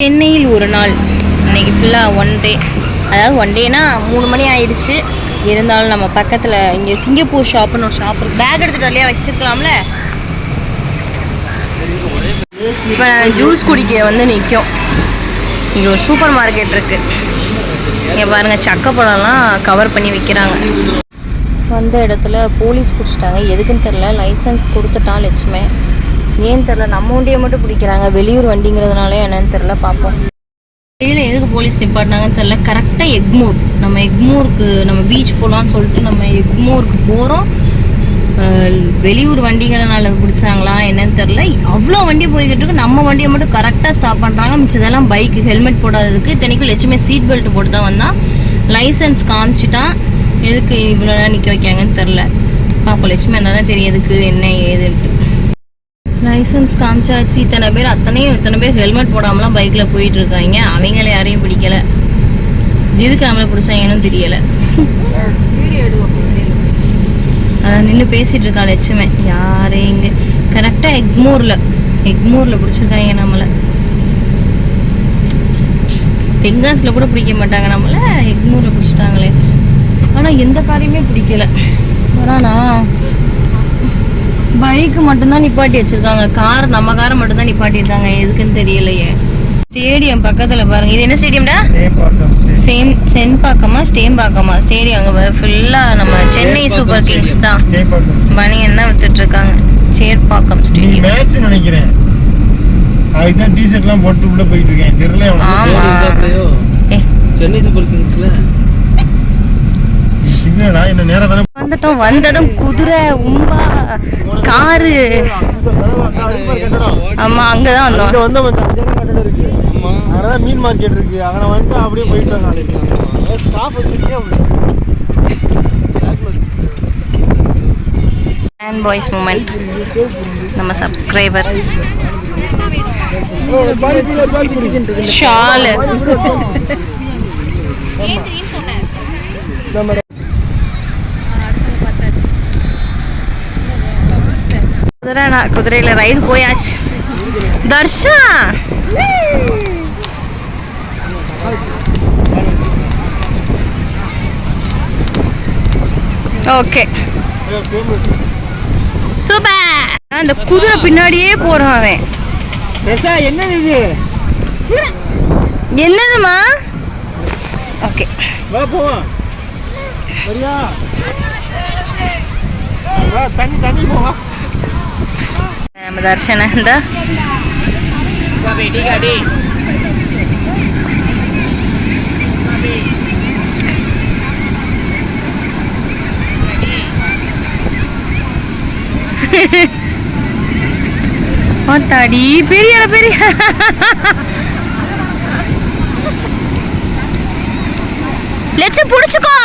சென்னையில் ஒரு நாள். இன்னைக்கு ஃபுல்லாக ஒன் டே அதாவது ஒன் டேனா மூணு மணி ஆயிடுச்சு. இருந்தாலும் நம்ம பக்கத்தில் இங்கே சிங்கப்பூர் ஷாப்புன்னு ஒரு ஷாப் இருக்கு. பேக் எடுத்துட்டு வரலையா? வச்சிருக்கலாம்ல. இப்போ ஜூஸ் குடிக்க வந்து நிற்கும் இங்கே ஒரு சூப்பர் மார்க்கெட் இருக்கு. இங்கே பாருங்க சக்கப்பழம்லாம் கவர் பண்ணி விற்கிறாங்க வந்த இடத்துல போலீஸ் பிடிச்சிட்டாங்க. எதுக்குன்னு தெரில லைசன்ஸ் கொடுத்துட்டான் லட்சுமே. ஏன்னு தெரில நம்ம வண்டியை மட்டும் பிடிக்கிறாங்க. வெளியூர் வண்டிங்கிறதுனால என்னன்னு தெரில பார்ப்போம் இதில் எதுக்கு போலீஸ் நிப்பாட்டினாங்கன்னு தெரில கரெக்டாக எக்மூர். நம்ம எக்மூருக்கு நம்ம பீச் போகலான்னு சொல்லிட்டு நம்ம எக்மூருக்கு போகிறோம் வெளியூர் வண்டிங்கிறதுனால பிடிச்சாங்களா என்னன்னு தெரில அவ்வளோ வண்டி போய்கிட்டு இருக்கு. நம்ம வண்டியை மட்டும் கரெக்டாக ஸ்டாப் பண்ணுறாங்க மிச்சதெல்லாம் பைக்கு ஹெல்மெட் போடாததுக்கு இத்தனைக்கும் லட்சுமே சீட் பெல்ட் போட்டு தான் வந்தான் லைசன்ஸ் காமிச்சிட்டான் எதுக்கு இவ்வளோ நிற்க வைக்காங்கன்னு தெரில பார்ப்போம் லட்சுமி இருந்தால் தான் தெரியும் எதுக்கு என்ன ஏதுன்ட்டு. லைசன்ஸ் காமிச்சாச்சு. இத்தனை பேர் அத்தனையும் இத்தனை பேர் ஹெல்மெட் போடாமலாம் பைக்கில் போயிட்டு இருக்காங்க அவங்கள யாரையும் பிடிக்கல. எதுக்கு நம்மளை பிடிச்சாங்கன்னு தெரியல. அதான் நின்று பேசிட்டு இருக்கா லட்சுமே. யாரே இங்க? கரெக்டாக எக்மோரில். எக்மோரில் பிடிச்சிருக்காங்க நம்மளை. தெங்காசில் கூட பிடிக்க மாட்டாங்க நம்மளை. எக்மோரில் பிடிச்சிட்டாங்களே. ஆனால் எந்த காரியமே பிடிக்கல. வரானா? பைக்கு மட்டும்தான் நிப்பாட்டி வச்சிருக்காங்க. கார் நம்ம காரை மட்டும்தான் நிப்பாட்டியிருக்காங்க. எதுக்குன்னு தெரியலையே. ஸ்டேடியம் பக்கத்துல பாருங்க. இது என்ன ஸ்டேடியம்டா? சேம் சென்பாக்கமா ஸ்டேம்பாக்கமா? ஸ்டேடியம் அங்கே ஃபுல்லா நம்ம சென்னை சூப்பர் கிங்ஸ் தான். பனியன் தான் வித்துட்டு இருக்காங்க சேர்பாக்கம் ஸ்டேடியம் மேட்ச் நினைக்கிறேன். அதுக்கு தான் டிஷர்ட்லாம் போட்டு உள்ள போயிட்டு இருக்கேன் தெரியல ஆமா. ஏ. சென்னை சூப்பர் கிங்ஸ்ல சிக்னலா? என்ன தானே வந்துட்டோம். வந்ததும் குதிரை உம்பா காரு. ஆமா அங்கதான் வந்தோம். அங்க வந்த மச்சான் அஞ்சு கட்டடம் இருக்கு. ஆமா. அங்கதான் மீன் மார்க்கெட் இருக்கு. அங்கே வந்து அப்படியே போயிட்டு நாளைக்கு. ஸ்டாஃப் ஃபேன் பாய்ஸ் மூமெண்ட் நம்ம சப்ஸ்கிரைபர்ஸ் ஷாலு. குதிரை குதிரையில் ரைடு போயாச்சு. தர்ஷா ஓகே சூப்பர் அந்த குதிரை பின்னாடியே போறான் அவன். என்னது இது? என்னதுமா ஓகே வா போவோம் சரியா? வா தண்ணி தண்ணி போவா நம்ம தர்ஷன இந்த தடி பெரிய பெரிய லட்சு புடிச்சுக்கோ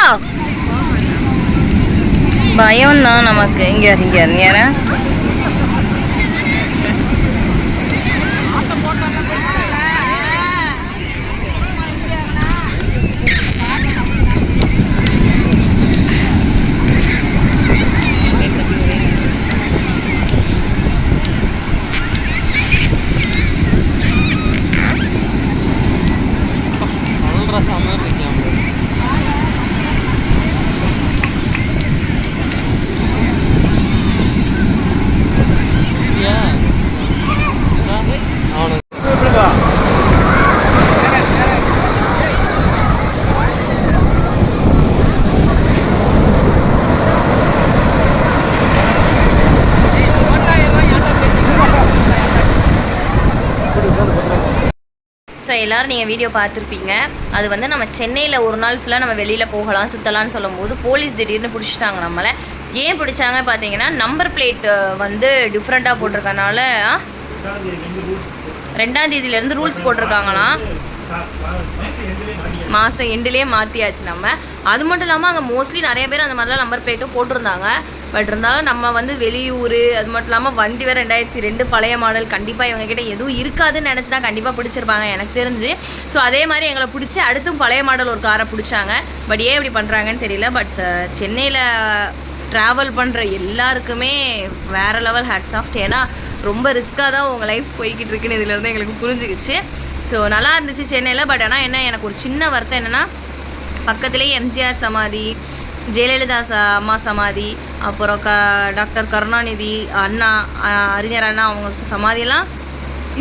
பயம் தான் நமக்கு இங்க இரு, இங்க இரு, ஸோ எல்லோரும் நீங்கள் வீடியோ பார்த்துருப்பீங்க. அது வந்து நம்ம சென்னையில் ஒரு நாள் ஃபுல்லாக நம்ம வெளியில் போகலாம் சுற்றலாம்னு சொல்லும்போது போலீஸ் திடீர்னு பிடிச்சிட்டாங்க நம்மளை. ஏன் பிடிச்சாங்க பார்த்தீங்கன்னா நம்பர் பிளேட் வந்து டிஃப்ரெண்ட்டாக போட்டிருக்கனால? ரெண்டாம் தேதியிலேருந்து ரூல்ஸ் போட்டிருக்காங்களாம். மாதம் எண்டுலேயே மாற்றியாச்சு நம்ம. அது மட்டும் இல்லாமல் அங்கே மோஸ்ட்லி நிறைய பேர் அந்த மாதிரிலாம் நம்பர் பிளேட்டும் போட்டிருந்தாங்க. பட் இருந்தாலும் நம்ம வந்து வெளியூர் அது மட்டும் இல்லாமல் வண்டி வேறு ரெண்டாயிரத்தி ரெண்டு பழைய மாடல் கண்டிப்பாக இவங்க எதுவும் இருக்காதுன்னு நினச்சி தான் கண்டிப்பாக பிடிச்சிருப்பாங்க எனக்கு தெரிஞ்சு. ஸோ அதே மாதிரி எங்களை பிடிச்சி அடுத்தும் பழைய மாடல் ஒரு காரை பிடிச்சாங்க. பட் ஏன் இப்படி பண்ணுறாங்கன்னு தெரியல. பட் uh, சென்னையில் ட்ராவல் பண்ணுற எல்லாருக்குமே வேறு லெவல் ஹேட்ஸ் ஆஃப் ஏன்னா ரொம்ப ரிஸ்க்காக தான் உங்கள் லைஃப் போய்கிட்டு இருக்குன்னு இதுலேருந்து எங்களுக்கு புரிஞ்சுக்கிச்சு. ஸோ நல்லா இருந்துச்சு சென்னையில் பட் ஆனால் என்ன எனக்கு ஒரு சின்ன வருத்தம் என்னென்னா பக்கத்துலேயே எம்ஜிஆர் சமாதி ஜெயலலிதா ச அம்மா சமாதி அப்புறம் க டாக்டர் கருணாநிதி அண்ணா அறிஞர் அண்ணா அவங்க சமாதியெல்லாம்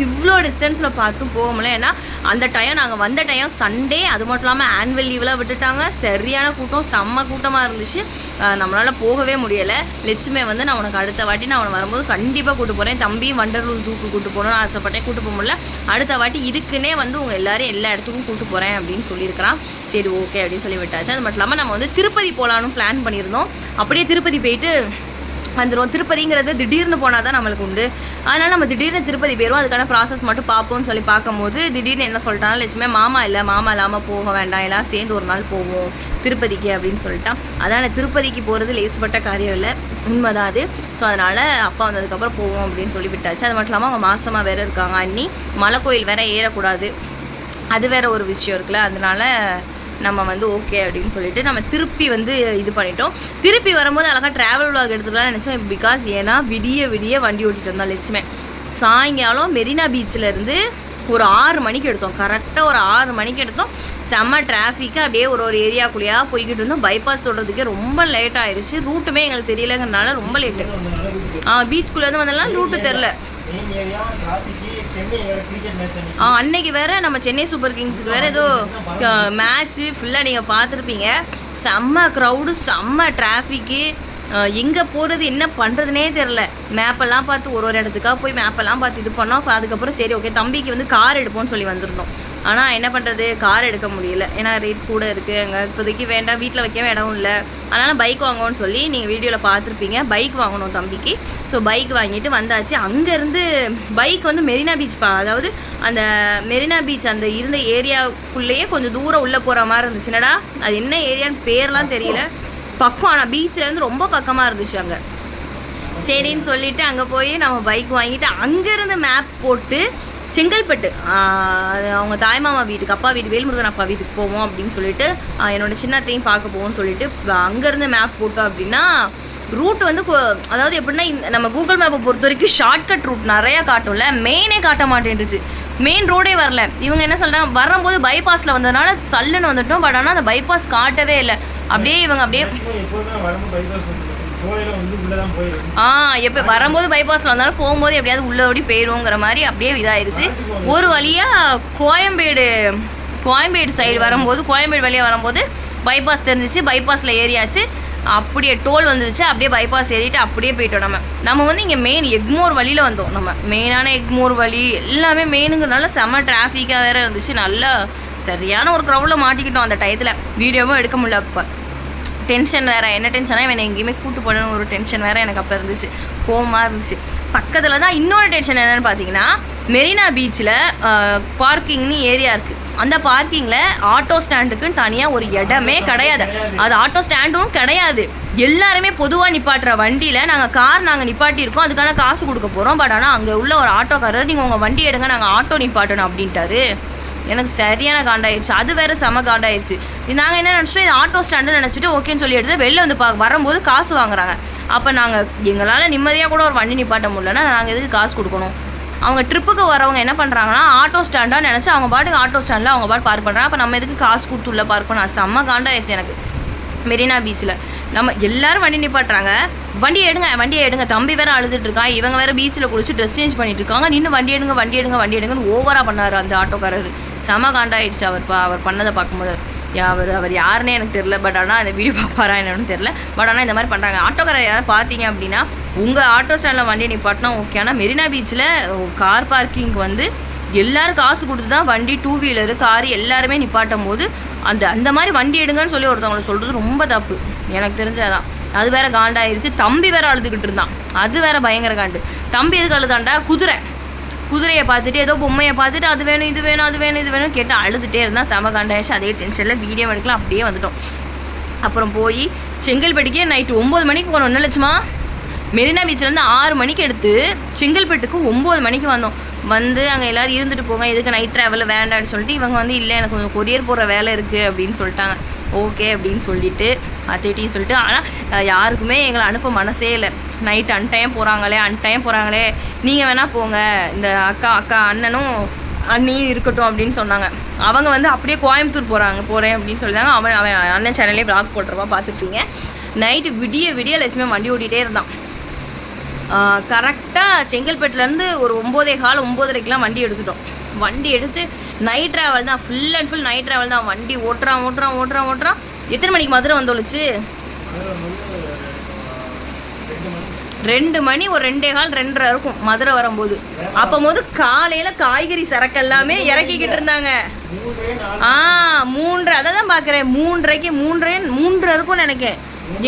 இவ்வளோ டிஸ்டன்ஸில் பார்த்தும் போக முடியல. ஏன்னா அந்த டைம் நாங்கள் வந்த டைம் சண்டே அது மட்டும் இல்லாமல் ஆனுவல் லீவெலாம் விட்டுட்டாங்க. சரியான கூட்டம் செம்ம கூட்டமாக இருந்துச்சு. நம்மளால் போகவே முடியலை. லட்சுமே வந்து நான் உனக்கு அடுத்த வாட்டி நான் அவனை வரும்போது கண்டிப்பாக கூட்டு போகிறேன் தம்பி வண்டர்லூர் ஜூக்கு கூட்டு போகணும்னு ஆசைப்பட்டேன். கூட்டு போக முடியல. அடுத்த வாட்டி இதுக்குன்னே வந்து உங்கள் எல்லாரும் எல்லா இடத்துக்கும் கூட்டு போகிறேன் அப்படின்னு சொல்லியிருக்கிறான். சரி ஓகே அப்படின்னு சொல்லி விட்டாச்சு. அது மட்டும் இல்லாமல் நம்ம வந்து திருப்பதி போகலான்னு பிளான் பண்ணியிருந்தோம். அப்படியே திருப்பதி போயிட்டு வந்துடும் திருப்பதிங்கிறது திடீர்னு போனால் தான் நம்மளுக்கு உண்டு. அதனால் நம்ம திடீர்னு திருப்பதி போயிடும் அதுக்கான ப்ராசஸ் மட்டும் பார்ப்போம்னு சொல்லி பார்க்கும்போது திடீர்னு என்ன சொல்லிட்டாங்க லட்சுமே மாமா இல்லை மாமா இல்லாமல் போக வேண்டாம். எல்லாம் சேர்ந்து ஒரு நாள் போவோம் திருப்பதிக்கு அப்படின்னு சொல்லிட்டான். அதனால் திருப்பதிக்கு போகிறது லேசுப்பட்ட காரியம் இல்லை. உண்மைதான் அது. ஸோ அதனால் அப்பா வந்ததுக்கப்புறம் போவோம் அப்படின்னு சொல்லி விட்டாச்சு. அது மட்டும் இல்லாமல் அவங்க மாசமாக வேறு இருக்காங்க. அண்ணி மலை கோயில் வேற ஏறக்கூடாது. அது வேற ஒரு விஷயம் இருக்குல்ல. அதனால நம்ம வந்து ஓகே அப்படின்னு சொல்லிட்டு நம்ம திருப்பி வந்து இது பண்ணிட்டோம். திருப்பி வரும்போது அழகாக ட்ராவல் vlog எடுத்துக்கலாம் நினச்சோம். பிகாஸ் ஏன்னா விடிய விடிய வண்டி ஓட்டிட்டு வந்தோம் லட்சுமே. சாயங்காலம் மெரினா பீச்சில் இருந்து ஒரு ஆறு மணிக்கு எடுத்தோம். கரெக்டாக ஒரு ஆறு மணிக்கு எடுத்தோம். செம்ம டிராஃபிக்கு அப்படியே ஒரு ஒரு ஏரியாக்குள்ளேயா போய்கிட்டு இருந்தோம். பைபாஸ் தொடுறதுக்கே ரொம்ப லேட் ஆயிடுச்சு ரூட்டுமே எங்களுக்கு தெரியலங்கிறனால ரொம்ப லேட்டு ஆ பீச்சுக்குள்ளேருந்து வந்தெல்லாம் ரூட்டு தெரில அன்னைக்கு. ஆ, அன்னைக்கு வேற நம்ம சென்னை சூப்பர் கிங்ஸுக்கு வேற ஏதோ மேட்ச்சு ஃபுல்லாக நீங்கள் பார்த்துருப்பீங்க. செம்ம க்ரௌடு செம்ம டிராஃபிக்கு எங்கே போகிறது என்ன பண்ணுறதுனே தெரில மேப்பெல்லாம் பார்த்து ஒரு ஒரு இடத்துக்காக போய் மேப்பெல்லாம் பார்த்து இது பண்ணோம். அதுக்கப்புறம் சரி ஓகே தம்பிக்கு வந்து கார் எடுப்போம்னு சொல்லி வந்திருந்தோம். ஆனால் என்ன பண்ணுறது கார் எடுக்க முடியல. ஏன்னா ரேட் கூட இருக்குது அங்கே இப்போதைக்கு வேண்டாம். வீட்டில் வைக்கவே இடம் இல்லை. அதனால் பைக் வாங்கணும்னு சொல்லி நீங்கள் வீடியோவில் பார்த்துருப்பீங்க. பைக் வாங்கணும் தம்பிக்கு. ஸோ பைக் வாங்கிட்டு வந்தாச்சு. அங்கேருந்து பைக் வந்து மெரினா பீச் பா அதாவது அந்த மெரினா பீச் அந்த இருந்த ஏரியாவுக்குள்ளேயே கொஞ்சம் தூரம் உள்ளே போகிற மாதிரி இருந்துச்சு. என்னடா? அது என்ன ஏரியான்னு பேர்லாம் தெரியல. பக்கம் ஆனால் பீச்சிலேருந்து ரொம்ப பக்கமாக இருந்துச்சு அங்கே. சரின்னு சொல்லிட்டு அங்கே போய் நம்ம பைக் வாங்கிட்டு அங்கேருந்து மேப் போட்டு செங்கல்பட்டு. அது அவங்க தாய்மாமா வீட்டுக்கு அப்பா வீட்டு வேல்முருகன் அப்பா வீட்டுக்கு போவோம் அப்படின்னு சொல்லிட்டு என்னோட சின்னத்தையும் பார்க்க போவோம்னு சொல்லிட்டு அங்கேருந்து மேப் போட்டோம் அப்படின்னா ரூட் வந்து அதாவது எப்படின்னா இந்த- நம்ம கூகுள் மேப்பை பொறுத்த வரைக்கும் ஷார்ட்கட் ரூட் நிறையா காட்டும்ல மெயினே காட்ட மாட்டேன்ருச்சு மெயின் ரோடே வரல. இவங்க என்ன சொல்கிறாங்க வரும்போது பைபாஸில் வந்ததுனால சல்லுன்னு வந்துட்டோம் பட் ஆனால் அந்த பைபாஸ் காட்டவே இல்லை. அப்படியே இவங்க அப்படியே ஆ எப்போ வரும்போது பைபாஸில் வந்தாலும் போகும்போது எப்படியாவது உள்ள ஓடி போயிடுவோங்கிற மாதிரி அப்படியே இதாயிருச்சு. ஒரு வழியாக கோயம்பேடு கோயம்பேடு சைடு வரும்போது கோயம்பேடு வழியாக வரும்போது பைபாஸ் தெரிஞ்சிச்சு பைபாஸில் ஏறியாச்சு. அப்படியே டோல் வந்துருச்சு அப்படியே பைபாஸ் ஏறிட்டு அப்படியே போயிட்டோம் நம்ம. நம்ம வந்து இங்கே மெயின் எக்மோர் வழியில் வந்தோம் நம்ம. மெயினான எக்மோர் வழி எல்லாமே மெயினுங்கிறனால செம்ம டிராஃபிக்காக வேறு இருந்துச்சு. நல்லா சரியான ஒரு க்ரௌடில் மாட்டிக்கிட்டோம் அந்த டயத்தில் வீடியோவும் எடுக்க முடியல அப்போ. டென்ஷன் வேறு. என்ன டென்ஷனா இவனை எங்கேயுமே கூட்டு போகணுன்னு ஒரு டென்ஷன் வேறு எனக்கு அப்போ இருந்துச்சு. கோவமாக இருந்துச்சு. பக்கத்தில் தான் இன்னொரு டென்ஷன் என்னென்னு பார்த்தீங்கன்னா மெரினா பீச்சில் பார்க்கிங்னு ஏரியா இருக்குது அந்த பார்க்கிங்கில் ஆட்டோ ஸ்டாண்டுக்குன்னு தனியாக ஒரு இடமே கிடையாது. அது ஆட்டோ ஸ்டாண்டும் கிடையாது. எல்லாருமே பொதுவாக நிப்பாட்டுற வண்டியில் நாங்கள் கார் நாங்கள் நிப்பாட்டியிருக்கோம். அதுக்கான காசு கொடுக்க போகிறோம் பட் ஆனால் அங்கே உள்ள ஒரு ஆட்டோக்காரர் நீங்கள் உங்கள் வண்டி எடுங்க நாங்கள் ஆட்டோ நிப்பாட்டணும் அப்படின்ட்டாரு. எனக்கு சரியான காண்டாயிடுச்சு அது வேறு செம காண்டாயிடுச்சு நாங்கள் என்ன நினச்சிட்டோம்? இது ஆட்டோ ஸ்டாண்டு நினச்சிட்டு ஓகேன்னு சொல்லி எடுத்து வெளில வந்து பா வரும்போது காசு வாங்குறாங்க. அப்போ நாங்கள் எங்களால் நிம்மதியாக கூட ஒரு வண்டி நிப்பாட்ட முடியலன்னா நாங்கள் எதுக்கு காசு கொடுக்கணும்? அவங்க ட்ரிப்புக்கு வரவங்க என்ன பண்ணுறாங்கன்னா ஆட்டோ ஸ்டாண்டாக நினச்சி அவங்க பாட்டுக்கு ஆட்டோ ஸ்டாண்டில் அவங்க பாட்டு பார்க் பண்ணுறாங்க அப்போ நம்ம எதுக்கு காசு கொடுத்து உள்ள பார்க் பண்ண செம்ம காண்டாயிடுச்சு எனக்கு. மெரினா பீச்சில் நம்ம எல்லாரும் வண்டி நிப்பாட்டுறாங்க. வண்டி எடுங்க வண்டி எடுங்க. தம்பி வேறு அழுதுட்டு இருக்கான் இவங்க வேறு பீச்சில் குளிச்சு ட்ரெஸ் சேஞ்ச் பண்ணிட்டு இருக்காங்க. நின்று வண்டி எடுங்க வண்டி எடுங்க வண்டி எடுங்கன்னு ஓவராக பண்ணார் அந்த ஆட்டோக்காரர் செம காண்டாயிடுச்சு அவர் அவர் பண்ணதை பார்க்கும்போது. யா, அவர் அவர் யாருன்னே எனக்கு தெரில பட் ஆனால் அந்த வீடியோ பார்ப்பாரா என்னன்னு தெரில பட் ஆனால் இந்த மாதிரி பண்ணுறாங்க ஆட்டோக்காரர் யாராவது பார்த்தீங்க அப்படின்னா உங்கள் ஆட்டோ ஸ்டாண்டில் வண்டி நிப்பாட்டினா ஓகே ஆனால் மெரினா பீச்சில் கார் பார்க்கிங் வந்து எல்லாரும் காசு கொடுத்து தான் வண்டி டூ வீலரு கார் எல்லாருமே நிப்பாட்டும் போது அந்த அந்த மாதிரி வண்டி எடுங்கன்னு சொல்லி ஒருத்தவங்களை சொல்கிறது ரொம்ப தப்பு. எனக்கு தெரிஞ்சதான் அது வேற காண்டாயிருச்சு. தம்பி வேற அழுதுகிட்டு இருந்தான். அது வேற பயங்கர காண்டு. தம்பி எதுக்கு அழுதாண்டா குதிரை. குதிரையை பார்த்துட்டு ஏதோ பொம்மையை பார்த்துட்டு அது வேணும் இது வேணும் அது வேணும் இது வேணும் கேட்டு அழுதுகிட்டே இருந்தால் செம காண்டாயிருச்சு அதே டென்ஷனில் வீடியோ எடுக்கலாம் அப்படியே வந்துட்டோம். அப்புறம் போய் செங்கல்பட்டுக்கே நைட்டு ஒம்பது மணிக்கு போனோம். என்ன லட்சுமா? மெரினா பீச்சிலேருந்து ஆறு மணிக்கு எடுத்து செங்கல்பட்டுக்கு ஒம்பது மணிக்கு வந்தோம். வந்து அங்கே எல்லோரும் இருந்துட்டு போங்க எதுக்கு நைட் ட்ராவல் வேண்டாம்னு சொல்லிட்டு இவங்க வந்து இல்லை எனக்கு கொஞ்சம் கொரியர் போகிற வேலை இருக்குது அப்படின்னு சொல்லிட்டாங்க. ஓகே அப்படின்னு சொல்லிட்டு அத்தைட்டையும் சொல்லிட்டு ஆனால் யாருக்குமே எங்களை அனுப்ப மனசே இல்லை. நைட் அன்டைம் போகிறாங்களே அன்டைம் போகிறாங்களே நீங்கள் வேணால் போங்க. இந்த அக்கா அக்கா அண்ணனும் அண்ணியும் இருக்கட்டும் அப்படின்னு சொன்னாங்க. அவங்க வந்து அப்படியே கோயம்புத்தூர் போகிறாங்க போகிறேன் அப்படின்னு சொல்லிட்டாங்க. அவன் அவன் அண்ணன் சேனல்லே பிளாக் போட்டுருவான் பார்த்துருப்பீங்க. நைட்டு விடிய விடிய லட்சுமி வண்டி ஓட்டிகிட்டே இருந்தான். கரெக்டாக செங்கல்பேட்டிலேருந்து ஒரு ஒம்போதே கால் ஒம்போதரைக்கெலாம் வண்டி எடுத்துட்டோம். வண்டி எடுத்து நைட் ட்ராவல் தான் full and full night travel தான். வண்டி ஓட்டுறான் ஓட்டுறான் ஓட்டுறான் ஓட்டுறான். எத்தனை மணிக்கு மதுரை வந்தோளுச்சு ரெண்டு மணி ஒரு ரெண்டே கால் ரெண்டரை இருக்கும் மதுரை வரும்போது. அப்போது காலையில் காய்கறி சரக்கு எல்லாமே இறக்கிக்கிட்டு இருந்தாங்க. ஆ மூன்றரை அதை தான் பார்க்குறேன் மூன்றரைக்கு மூன்றரை மூன்றரை இருக்கும்னு நினைக்கிறேன்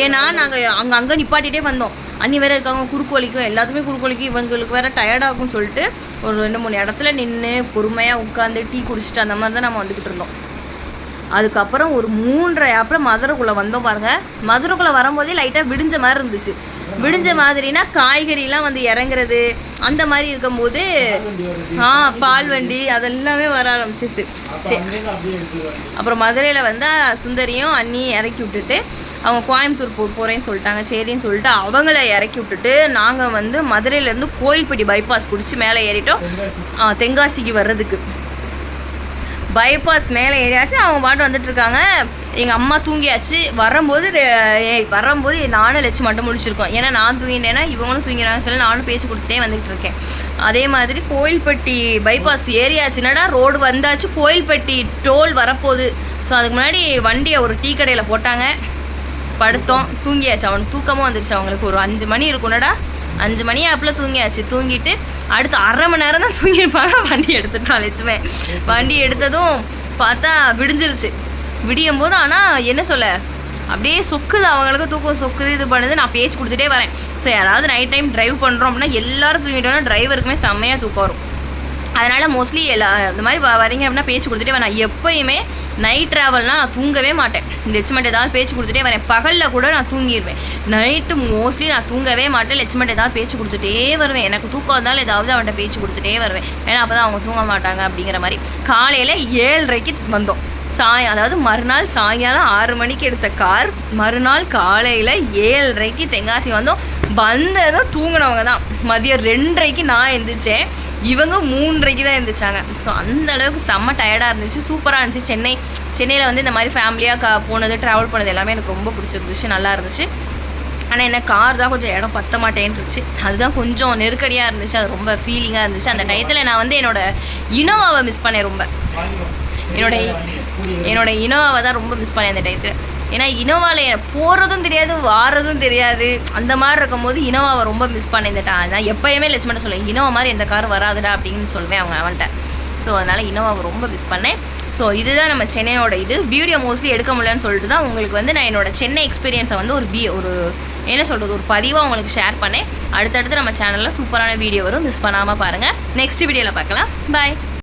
ஏன்னா நாங்கள் அங்கே அங்கே நிப்பாட்டிகிட்டே வந்தோம். அண்ணி வேற இருக்காங்க குறுக்கு வலிக்கும். எல்லாத்துக்குமே குறுக்கோலிக்கும் இவங்களுக்கு வேற டயர்டாகும்னு சொல்லிட்டு ஒரு ரெண்டு மூணு இடத்துல நின்று பொறுமையாக உட்காந்து டீ குடிச்சிட்டு அந்த மாதிரி தான் நம்ம வந்துக்கிட்டு இருந்தோம். அதுக்கப்புறம் ஒரு மூன்றரை அப்புறம் மதுரைக்குள்ளே வந்தோம் பாருங்க. மதுரைக்குள்ளே வரும்போதே லைட்டாக விடிஞ்ச மாதிரி இருந்துச்சு. விடிஞ்ச மாதிரினா காய்கறிலாம் வந்து இறங்குறது அந்த மாதிரி இருக்கும்போது ஆ பால் வண்டி அதெல்லாமே வர ஆரம்பிச்சிச்சு. சரி அப்புறம் மதுரையில் வந்து சுந்தரியும் அண்ணியும் இறக்கி விட்டுட்டு அவங்க கோயம்புத்தூர் போ போகிறேன்னு சொல்லிட்டாங்க. சரின்னு சொல்லிட்டு அவங்கள இறக்கி விட்டுட்டு நாங்கள் வந்து மதுரையிலேருந்து கோயில்பட்டி பைபாஸ் பிடிச்சி மேலே ஏறிட்டோம். தென்காசிக்கு வர்றதுக்கு. பைபாஸ் மேலே ஏறியாச்சு அவங்க பாட்டு வந்துட்டு இருக்காங்க. எங்கள் அம்மா தூங்கியாச்சு. வரும்போது ஏய், வரும்போது நானும் லட்சம் மட்டும் முடிச்சிருக்கோம் ஏன்னா நான் தூங்கிட்டேன்னா இவங்களும் தூங்கிறாங்கன்னு சொல்லி நானும் பேச்சு கொடுத்துட்டே வந்துகிட்டு இருக்கேன். அதே மாதிரி கோயில்பட்டி பைபாஸ் ஏறியாச்சுனடா ரோடு வந்தாச்சு. கோயில்பட்டி டோல் வரப்போகுது. ஸோ அதுக்கு முன்னாடி வண்டியை ஒரு டீ கடையில் போட்டாங்க. படுத்தோம். தூங்கியாச்சு. அவனுக்கு தூக்கமும் வந்துருச்சு. அவங்களுக்கு ஒரு அஞ்சு மணி இருக்கும்னடா அஞ்சு மணி ஆப்பில் தூங்கியாச்சு. தூங்கிட்டு அடுத்து அரை மணி நேரம் தான் தூங்கியிருப்பாங்க வண்டி எடுத்துட்டான் லட்சுமே. வண்டி எடுத்ததும் பார்த்தா விடிஞ்சிருச்சு. விடியும் போது ஆனால் என்ன சொல்ல? அப்படியே சொக்குது. அவங்களுக்கு தூக்கம் சொக்குது இது பண்ணுது. நான் பேச்சு கொடுத்துட்டே வரேன். ஸோ யாராவது நைட் டைம் டிரைவ் பண்ணுறோம் அப்படின்னா எல்லாரும் தூங்கிட்டோம்னா டிரைவருக்குமே செம்மையாக தூக்கம் வரும். அதனால் மோஸ்ட்லி எல்லா இந்த மாதிரி வரீங்க அப்படின்னா பேச்சு கொடுத்துட்டே வரேன். நான் எப்பயுமே நைட் ட்ராவல்னால் நான் தூங்கவே மாட்டேன். இந்த லட்சுமண்ட் ஏதாவது பேச்சு கொடுத்துட்டே வரேன். பகலில் கூட நான் தூங்கிடுவேன் நைட்டு மோஸ்ட்லி நான் தூங்கவே மாட்டேன். லட்சுமண்ட் ஏதாவது பேச்சு கொடுத்துட்டே வருவேன். எனக்கு தூக்கம் வந்தாலும் ஏதாவது அவன்கிட்ட பேச்சு கொடுத்துட்டே வருவேன். ஏன்னா அப்போ தான் அவங்க தூங்க மாட்டாங்க அப்படிங்கிற மாதிரி. காலையில் ஏழரைக்கு வந்தோம். சாய் அதாவது மறுநாள் சாயங்காலம் ஆறு மணிக்கு எடுத்த கார் மறுநாள் காலையில் ஏழரைக்கு தென்காசி வந்தோம். வந்ததும் தூங்கினவங்க தான். மதியம் ரெண்டரைக்கு நான் எழுந்திரிச்சேன் இவங்க மூன்றரைக்கு தான் எந்திரிச்சாங்க. ஸோ அந்த அளவுக்கு செம்ம டயர்டாக இருந்துச்சு. சூப்பராக இருந்துச்சு. சென்னை சென்னையில் வந்து இந்த மாதிரி ஃபேமிலியாக கா போனது ட்ராவல் பண்ணது எல்லாமே எனக்கு ரொம்ப பிடிச்சிருந்துச்சு. நல்லா இருந்துச்சு. ஆனால் என்ன கார் தான் கொஞ்சம் இடம் பத்த மாட்டேன்ருச்சு. அதுதான் கொஞ்சம் நெருக்கடியாக இருந்துச்சு. அது ரொம்ப ஃபீலிங்காக இருந்துச்சு. அந்த டயத்தில் நான் வந்து என்னோட இனோவாவை மிஸ் பண்ணேன் ரொம்ப. என்னோட என்னோட இனோவாவை தான் ரொம்ப மிஸ் பண்ணேன் அந்த டயத்தில். ஏன்னா இனோவாவில் போகிறதும் தெரியாது வாரதும் தெரியாது. அந்த மாதிரி இருக்கும்போது இனோவாவை ரொம்ப மிஸ் பண்ணேன் இந்த டா நான் எப்பயுமே லட்சுமணன் சொல்லுவேன் இனோவா மாதிரி எந்த கார் வராதுடா அப்படின்னு சொல்லுவேன் அவங்க அவன்கிட்ட. ஸோ அதனால் இனோவாவை ரொம்ப மிஸ் பண்ணேன். ஸோ இதுதான் நம்ம சென்னையோட இது. வீடியோ மோஸ்ட்லி எடுக்க முடியலன்னு சொல்லிட்டு தான் உங்களுக்கு வந்து நான் என்னோட சென்னை எக்ஸ்பீரியன்ஸை வந்து ஒரு பி ஒரு என்ன சொல்கிறது ஒரு பதிவாக உங்களுக்கு ஷேர் பண்ணேன். அடுத்தடுத்து நம்ம சேனலில் சூப்பரான வீடியோ வரும். மிஸ் பண்ணாமல் பாருங்கள் நெக்ஸ்ட் வீடியோவில் பார்க்கலாம். பாய்